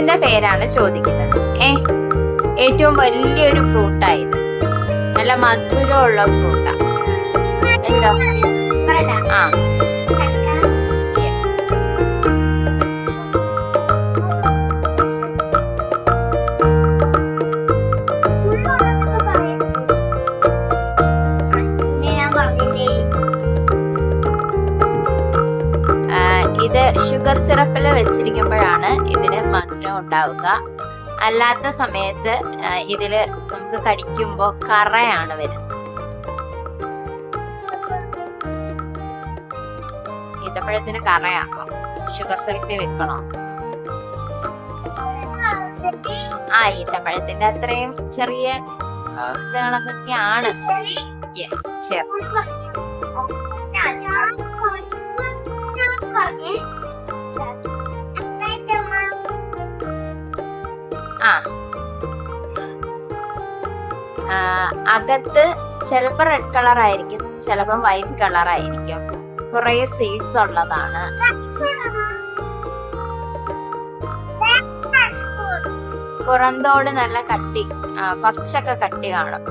ഫ്രൂട്ട്സിന്റെ പേരാണ് ചോദിക്കുന്നത്. ഏ ഏറ്റവും വലിയൊരു ഫ്രൂട്ടായത്. നല്ല മധുരമുള്ള ഫ്രൂട്ടാ. എന്തോ? ആ. ഇത് ഷുഗർ സിറപ്പിൽ വെച്ചിരിക്കുമ്പോഴാണ് ഇതിന് മധുരം ഉണ്ടാവുക. അല്ലാത്ത സമയത്ത് ഇതിൽ നമുക്ക് കടിക്കുമ്പോൾ കറയാണ് വരുന്നത്. ഈത്തപ്പഴത്തിന് കറയാക്കാം ഷുഗർ സിറപ്പിൽ വെക്കണോ? ആ ഈത്തപ്പഴത്തിന്റെ അത്രയും ചെറിയ ഇതുകളൊക്കെയാണ് യെസ് ചെറു അകത്ത് ചിലപ്പോ റെഡ് കളർ ആയിരിക്കും ചിലപ്പോ വൈറ്റ് കളർ ആയിരിക്കും കുറെ സീഡ്സ് ഉള്ളതാണ് പുറന്തോട് നല്ല കട്ടി കുറച്ചൊക്കെ കട്ടി കാണും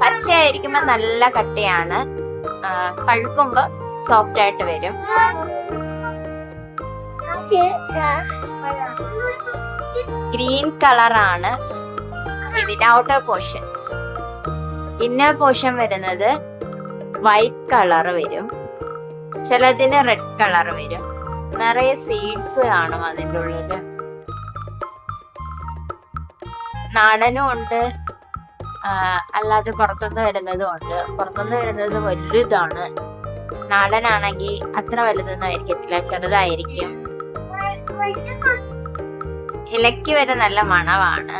പച്ചയായിരിക്കുമ്പോ നല്ല കട്ടിയാണ് കഴുക്കുമ്പോ സോഫ്റ്റ് ആയിട്ട് വരും ഗ്രീൻ കളറാണ് ഇതിന്റെ ഔട്ടർ പോർഷൻ ഇന്നർ പോർഷൻ വരുന്നത് വൈറ്റ് കളർ വരും. ചിലതിന് റെഡ് കളർ വരും. നിറയെ സീഡ്സ് കാണും അതിന്റെ ഉള്ളിൽ. നാടനും ഉണ്ട്. അല്ലാതെ പുറത്തുനിന്ന് വരുന്നതും ഉണ്ട്. പുറത്തുനിന്ന് വരുന്നത് വലുതാണ്. നാടനാണെങ്കിൽ അത്ര വലുതൊന്നും ആയിരിക്കത്തില്ല. ചെറുതായിരിക്കും. ഇലയ്ക്ക് വരെ നല്ല മണമാണ്.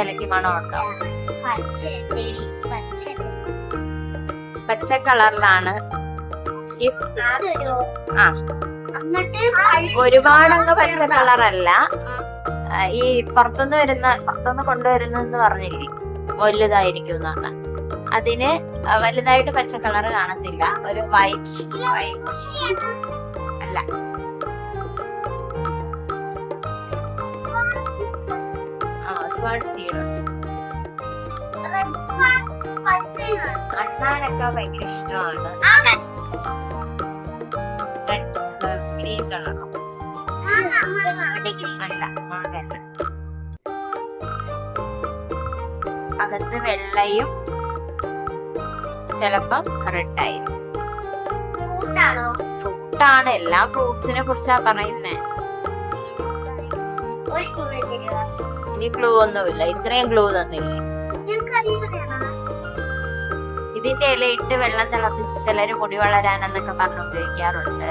ഇലയ്ക്ക് മണമുണ്ടോ പച്ച കളറിലാണ്. ആ. ഒരുപാടങ്ങ് പച്ച കളറല്ല. ഈ പുറത്തുനിന്ന് വരുന്ന പുറത്തുനിന്ന് കൊണ്ടുവരുന്നെന്ന് പറഞ്ഞില്ലേ? വലുതായിരിക്കും എന്നാണ് അതിന് വലുതായിട്ട് പച്ച കളർ കാണത്തില്ല. ഒരു വൈറ്റ് വൈറ്റ് ഭയങ്കര ഇഷ്ടമാണ്. ഗ്രീൻ അല്ല മാങ്ങല്ല അകത്ത് വെള്ളയും ചിലപ്പം റെഡ് ആയിരിക്കും. ഫ്രൂട്ടാണ് എല്ലാ ഫ്രൂട്ട്സിനെ കുറിച്ചാ പറയുന്നേ. ഇനി ക്ലൂ ഒന്നുമില്ല. ഇത്രയും ക്ലൂ തന്നില്ലേ? ഇതിന്റെ ഇല ഇട്ട് വെള്ളം തിളപ്പിച്ച് ചിലര് മുടി വളരാനെന്നൊക്കെ പറഞ്ഞു ഉപയോഗിക്കാറുണ്ട്.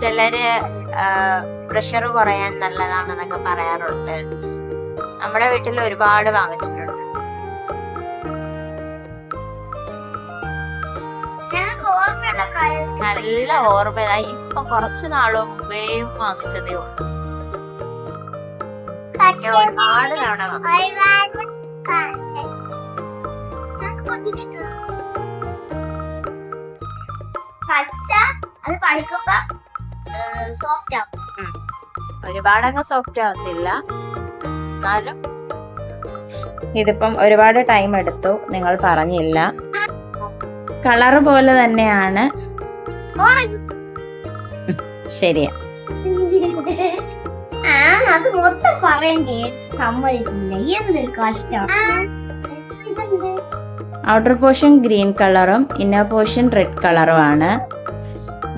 ചിലര് പ്രഷർ കുറയാൻ നല്ലതാണെന്നൊക്കെ പറയാറുണ്ട്. നമ്മുടെ വീട്ടിൽ ഒരുപാട് വാങ്ങിച്ചിട്ടുണ്ട്. നല്ല ഓർമ്മയായി ഇപ്പൊ കുറച്ചു നാളും മുമ്പേയും വാങ്ങിച്ചതേ ഉള്ളൂ. ഒരുപാട് തവണ. പച്ച അത് പഴുക്കുമ്പോ സോഫ്റ്റ് ആവും. ഒരുപാടങ്ങ് സോഫ്റ്റ് ആവത്തില്ല. എന്നാലും ഇതിപ്പം ഒരുപാട് ടൈം എടുത്തു. നിങ്ങൾ പറഞ്ഞില്ല. കളർ പോലെ തന്നെയാണ്. ശരിയാ. ആ അത് മൊത്തം പറയാൻ സമ്മതിക്കില്ല. എന്തൊരു കഷ്ടം. ഔട്ടർ പോർഷൻ ഗ്രീൻ കളറും ഇന്നർ പോർഷൻ റെഡ് കളറുമാണ്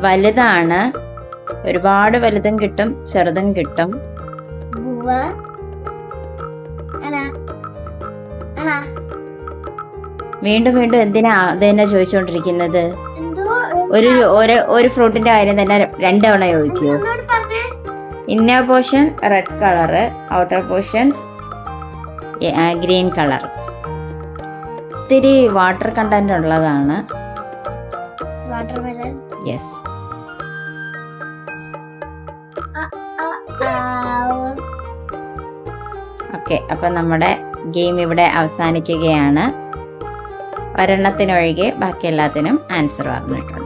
വലുതാണ്. ഒരുപാട് വലുതും കിട്ടും ചെറുതും കിട്ടും. വീണ്ടും വീണ്ടും എന്തിനാ അത് തന്നെ ചോദിച്ചുകൊണ്ടിരിക്കുന്നത് ഒരു ഒരു ഒരു ഫ്രൂട്ടിന്റെ കാര്യം തന്നെ രണ്ട് തവണ ചോദിക്കൂ. Inner portion red colour outer portion green colour ഒത്തിരി വാട്ടർ കണ്ടന്റ് ഉള്ളതാണ്. യെസ് ഓക്കെ അപ്പം നമ്മുടെ ഗെയിം ഇവിടെ അവസാനിക്കുകയാണ്. ഒരെണ്ണത്തിനൊഴികെ ബാക്കി എല്ലാത്തിനും ആൻസർ പറഞ്ഞിട്ടുണ്ട്.